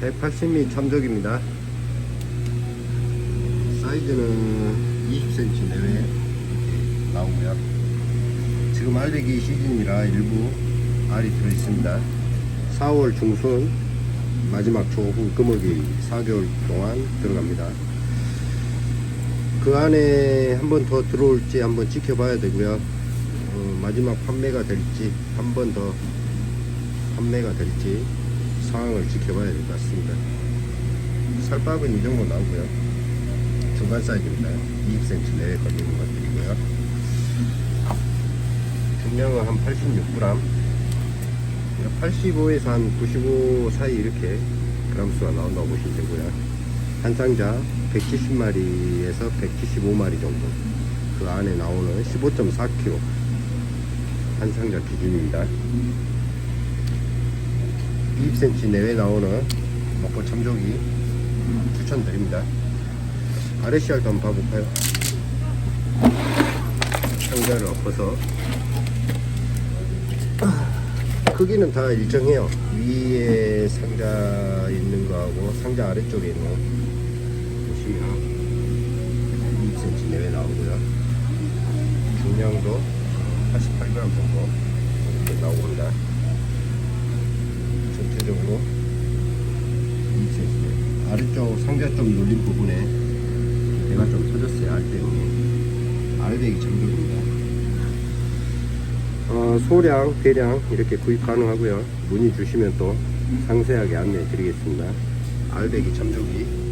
180mm 참족입니다. 사이즈는 20cm 내외 나오고요. 지금 알배기 시즌이라 일부 알이 들어있습니다. 4월 중순 마지막 초후 금어기 4개월 동안 들어갑니다. 그 안에 한 번 더 들어올지 한번 지켜봐야 되고요. 어, 마지막 판매가 될지 한 번 더 판매가 될지 상황을 지켜봐야 될 것 같습니다. 살밥은 이 정도 나오고요. 중간 사이즈입니다. 20cm 내에 걸리는 것들이고요. 중량은 한 86g, 85에서 한 95 사이 이렇게 그람 수가 나온다고 보시면 되고요. 한 상자 170마리에서 175마리 정도 그 안에 나오는 15.4kg 한 상자 기준입니다. 20cm 내외 나오는 먹고 참조기 추천드립니다. 아레시알도 한번 봐볼까요? 상자를 엎어서 크기는 다 일정해요. 위에 상자 있는 거하고 상자 아래쪽에 있는 거 보시면 2cm 내외 나오고요. 중량도 88g 정도 이렇게 나옵니다. 아래쪽 상자 쪽 눌린 부분에 배가 좀 터졌어요. 알 때문에 알배기 참조입니다. 어, 소량, 대량 이렇게 구입 가능하고요. 문의 주시면 또 상세하게 안내해 드리겠습니다. 알배기 추천드립니다.